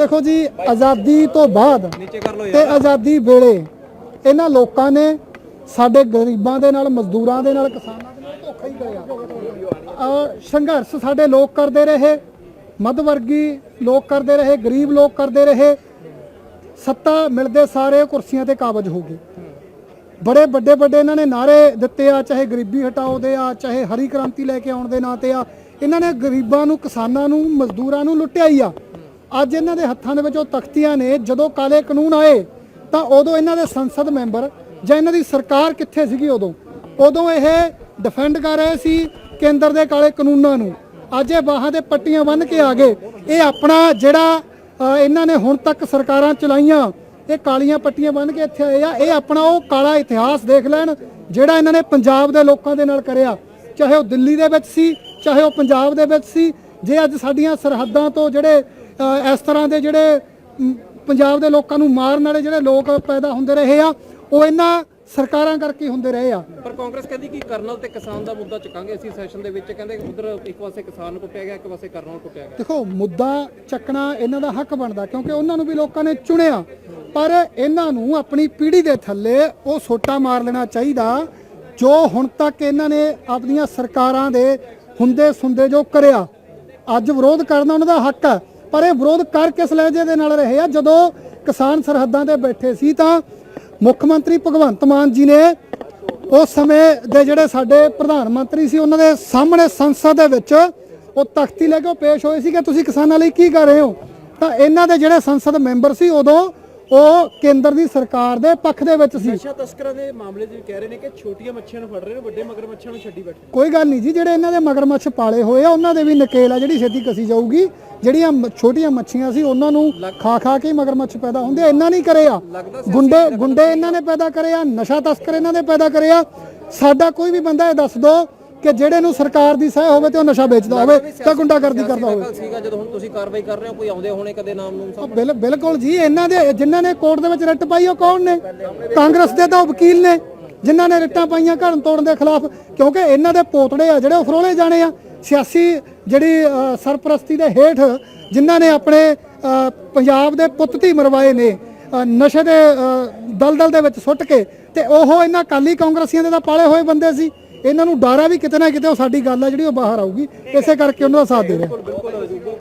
ਦੇਖੋ ਜੀ ਆਜ਼ਾਦੀ ਤੋਂ ਬਾਅਦ ਤੇ ਆਜ਼ਾਦੀ ਵੇਲੇ ਇਹਨਾਂ ਲੋਕਾਂ ਨੇ ਸਾਡੇ ਗਰੀਬਾਂ ਦੇ ਨਾਲ ਮਜ਼ਦੂਰਾਂ ਦੇ ਨਾਲ ਕਿਸਾਨਾਂ ਦੇ ਨਾਲ ਧੋਖਾ ਹੀ ਕਰਿਆ। ਅਹ ਸੰਘਰਸ਼ ਸਾਡੇ ਲੋਕ ਕਰਦੇ ਰਹੇ ਮੱਧ ਵਰਗੀ ਲੋਕ ਕਰਦੇ ਰਹੇ ਗਰੀਬ ਲੋਕ ਕਰਦੇ ਰਹੇ। ਸੱਤਾ ਮਿਲਦੇ ਸਾਰੇ ਕੁਰਸੀਆਂ ਤੇ ਕਾਬਜ ਹੋ ਗਏ ਬੜੇ ਵੱਡੇ ਵੱਡੇ ਇਹਨਾਂ ਨੇ ਨਾਰੇ ਦਿੱਤੇ ਆ ਚਾਹੇ ਗਰੀਬੀ ਹਟਾਓ ਦੇ ਆ ਚਾਹੇ ਹਰੀ ਕ੍ਰਾਂਤੀ ਲੈ ਕੇ ਆਉਣ ਦੇ ਨਾਂ ਤੇ ਆ। ਇਹਨਾਂ ਨੇ ਗਰੀਬਾਂ ਨੂੰ ਕਿਸਾਨਾਂ ਨੂੰ ਮਜ਼ਦੂਰਾਂ ਨੂੰ ਲੁੱਟਿਆ ਹੀ ਆ। ਅੱਜ ਇਹਨਾਂ ਦੇ ਹੱਥਾਂ ਦੇ ਵਿੱਚ ਉਹ ਤਖਤੀਆਂ ਨੇ, ਜਦੋਂ ਕਾਲੇ ਕਾਨੂੰਨ ਆਏ, ਤਾਂ ਉਦੋਂ ਇਹਨਾਂ ਦੇ ਸੰਸਦ ਮੈਂਬਰ ਜਾਂ ਇਹਨਾਂ ਦੀ ਸਰਕਾਰ ਕਿੱਥੇ ਸੀਗੀ ਉਦੋਂ? ਉਦੋਂ ਇਹ ਡਿਫੈਂਡ ਕਰ ਰਹੇ ਸੀ ਕੇਂਦਰ ਦੇ ਕਾਲੇ ਕਾਨੂੰਨਾਂ ਨੂੰ। ਅੱਜ ਇਹ ਬਾਹਾਂ ਦੇ ਪੱਟੀਆਂ ਬੰਨ੍ਹ ਕੇ ਆ ਗਏ। ਇਹ ਆਪਣਾ ਜਿਹੜਾ ਇਹਨਾਂ ਨੇ ਹੁਣ ਤੱਕ ਸਰਕਾਰਾਂ ਚਲਾਈਆਂ, ਇਹ ਕਾਲੀਆਂ ਪੱਟੀਆਂ ਬੰਨ੍ਹ ਕੇ ਇੱਥੇ ਆਏ ਆ। ਇਹ ਆਪਣਾ ਉਹ ਕਾਲਾ ਇਤਿਹਾਸ ਦੇਖ ਲੈਣ, ਜਿਹੜਾ ਇਹਨਾਂ ਨੇ ਪੰਜਾਬ ਦੇ ਲੋਕਾਂ ਦੇ ਨਾਲ ਕਰਿਆ। ਚਾਹੇ ਉਹ ਦਿੱਲੀ ਦੇ ਵਿੱਚ ਸੀ, ਚਾਹੇ ਉਹ ਪੰਜਾਬ ਦੇ ਵਿੱਚ ਸੀ, ਜੇ ਅੱਜ ਸਾਡੀਆਂ ਸਰਹੱਦਾਂ ਤੋਂ ਜਿਹੜੇ ਇਸ ਤਰ੍ਹਾਂ ਦੇ ਜਿਹੜੇ ਪੰਜਾਬ ਦੇ ਲੋਕਾਂ ਨੂੰ ਮਾਰਨ ਵਾਲੇ ਜਿਹੜੇ ਲੋਕ ਪੈਦਾ ਹੁੰਦੇ ਰਹੇ ਆ ਉਹ ਇਹਨਾਂ ਸਰਕਾਰਾਂ ਕਰਕੇ ਹੁੰਦੇ ਰਹੇ ਆ। ਪਰ ਕਾਂਗਰਸ ਕਹਿੰਦੀ ਕਿ ਕਰਨਲ ਤੇ ਕਿਸਾਨ ਦਾ ਮੁੱਦਾ ਚੁੱਕਾਂਗੇ ਅਸੀਂ ਸੈਸ਼ਨ ਦੇ ਵਿੱਚ ਕਹਿੰਦੇ ਉਧਰ ਇੱਕ ਪਾਸੇ ਕਿਸਾਨ ਨੂੰ ਕੁੱਟਿਆ ਗਿਆ ਇੱਕ ਪਾਸੇ ਕਰਨਲ ਨੂੰ ਕੁੱਟਿਆ ਗਿਆ। ਦੇਖੋ ਮੁੱਦਾ ਚੱਕਣਾ ਇਹਨਾਂ ਦਾ ਹੱਕ ਬਣਦਾ ਕਿਉਂਕਿ ਉਹਨਾਂ ਨੂੰ ਵੀ ਲੋਕਾਂ ਨੇ ਚੁਣਿਆ। ਪਰ ਇਹਨਾਂ ਨੂੰ ਆਪਣੀ ਪੀੜ੍ਹੀ ਦੇ ਥੱਲੇ ਉਹ ਸੋਟਾ ਮਾਰ ਲੈਣਾ ਚਾਹੀਦਾ ਜੋ ਹੁਣ ਤੱਕ ਇਹਨਾਂ ਨੇ ਆਪਣੀਆਂ ਸਰਕਾਰਾਂ ਦੇ ਹੁੰਦੇ ਸੁੰਦੇ ਜੋ ਕਰਿਆ ਅੱਜ ਵਿਰੋਧ ਕਰਨਾ ਉਹਨਾਂ ਦਾ ਹੱਕ ਹੈ। ਪਰ ਇਹ ਵਿਰੋਧ ਕਰ ਕਿਸ ਲਹਿਜੇ ਦੇ ਨਾਲ ਰਹੇ ਆ? ਜਦੋਂ ਕਿਸਾਨ ਸਰਹੱਦਾਂ ਤੇ ਬੈਠੇ ਸੀ ਤਾਂ ਮੁੱਖ ਮੰਤਰੀ ਭਗਵੰਤ ਮਾਨ ਜੀ ਨੇ ਉਸ ਸਮੇਂ ਦੇ ਜਿਹੜੇ ਸਾਡੇ ਪ੍ਰਧਾਨ ਮੰਤਰੀ ਸੀ, ਉਹਨਾਂ ਦੇ ਸਾਹਮਣੇ ਸੰਸਦ ਦੇ ਵਿੱਚ ਉਹ ਤਖਤੀ ਲੈ ਕੇ ਉਹ ਪੇਸ਼ ਹੋਏ ਸੀ ਕਿ ਤੁਸੀਂ ਕਿਸਾਨਾਂ ਲਈ ਕੀ ਕਰ ਰਹੇ ਹੋ? ਤਾਂ ਇਹਨਾਂ ਦੇ ਜਿਹੜੇ ਸੰਸਦ ਮੈਂਬਰ ਸੀ, ਉਦੋਂ ਉਹ ਕੇਂਦਰ ਦੀ ਸਰਕਾਰ ਦੇ ਪੱਖ ਦੇ ਵਿੱਚ ਸੀ। ਨਸ਼ਾ ਤਸਕਰਾਂ ਦੇ ਮਾਮਲੇ 'ਚ ਕਹਿ ਰਹੇ ਨੇ ਕਿ ਛੋਟੀਆਂ ਮੱਛੀਆਂ ਨੂੰ ਫੜ ਰਹੇ ਨੇ ਵੱਡੇ ਮਗਰਮੱਛਾਂ ਨੂੰ ਛੱਡੀ ਬੈਠੇ ਕੋਈ ਗੱਲ ਨਹੀਂ ਜੀ ਜਿਹੜੇ ਇਹਨਾਂ ਦੇ ਮਗਰਮੱਛ ਪਾਲੇ ਹੋਏ ਆ ਉਹਨਾਂ ਦੇ ਵੀ ਨਕੇਲ ਆ ਜਿਹੜੀ ਛੇਤੀ ਕਸੀ ਜਾਊਗੀ। ਜਿਹੜੀਆਂ ਛੋਟੀਆਂ ਮੱਛੀਆਂ ਸੀ ਉਹਨਾਂ ਨੂੰ ਖਾ ਖਾ ਕੇ ਮਗਰਮੱਛ ਪੈਦਾ ਹੁੰਦੇ ਆ, ਇਹਨਾਂ ਨਹੀਂ ਕਰੇ ਆ। ਗੁੰਡੇ ਗੁੰਡੇ ਇਹਨਾਂ ਨੇ ਪੈਦਾ ਕਰੇ ਆ ਨਸ਼ਾ ਤਸਕਰ ਇਹਨਾਂ ਨੇ ਪੈਦਾ ਕਰੇ ਆ। ਸਾਡਾ ਕੋਈ ਵੀ ਬੰਦਾ ਇਹ ਦੱਸ ਦੋ ਕਿ ਜਿਹੜੇ ਨੂੰ ਸਰਕਾਰ ਦੀ ਸਹਾਇ ਹੋਵੇ ਤੇ ਉਹ ਨਸ਼ਾ ਵੇਚਦਾ ਹੋਵੇ ਤਾਂ ਗੁੰਡਾਗਰਦੀ ਕਰਦਾ ਹੋਵੇ। ਸੀਗਾ ਜਦੋਂ ਹੁਣ ਤੁਸੀਂ ਕਾਰਵਾਈ ਕਰ ਰਹੇ ਹੋ ਕੋਈ ਆਉਂਦੇ ਹੋਣੇ ਕਦੇ ਨਾਮ ਨੂੰ ਬਿਲ- ਬਿਲਕੁਲ ਜੀ ਇਹਨਾਂ ਦੇ ਜਿਨ੍ਹਾਂ ਨੇ ਕੋਰਟ ਦੇ ਵਿੱਚ ਰਿਟ ਪਾਈ ਉਹ ਕੌਣ ਨੇ? ਕਾਂਗਰਸ ਦੇ ਤਾਂ ਵਕੀਲ ਨੇ ਜਿਨ੍ਹਾਂ ਨੇ ਰਿਟਾਂ ਪਾਈਆਂ ਘਰ ਤੋੜਨ ਦੇ ਖਿਲਾਫ ਕਿਉਂਕਿ ਇਹਨਾਂ ਦੇ ਪੋਤੜੇ ਆ ਜਿਹੜੇ ਉਹ ਫਰੋਲੇ ਜਾਣੇ ਆ। ਸਿਆਸੀ ਜਿਹੜੀ ਸਰਪ੍ਰਸਤੀ ਦੇ ਹੇਠ ਜਿਨ੍ਹਾਂ ਨੇ ਆਪਣੇ ਪੰਜਾਬ ਦੇ ਪੁੱਤ ਧੀ ਮਰਵਾਏ ਨੇ ਨਸ਼ੇ ਦੇ ਦਲਦਲ ਦੇ ਵਿੱਚ ਸੁੱਟ ਕੇ ਤੇ ਉਹ ਇਹਨਾਂ ਕਾਲੀ ਕਾਂਗਰਸੀਆਂ ਦੇ ਤਾਂ ਪਾਲੇ ਹੋਏ ਬੰਦੇ ਸੀ। ਇਹਨਾਂ ਨੂੰ ਡਰ ਡਾਰਾ ਵੀ ਕਿਤੇ ਨਾ ਕਿਤੇ ਉਹ ਸਾਡੀ ਗੱਲ ਆ ਜਿਹੜੀ ਉਹ ਬਾਹਰ ਆਊਗੀ, ਇਸੇ ਕਰਕੇ ਉਹਨਾਂ ਦਾ ਸਾਥ ਦੇ ਰਿਹਾ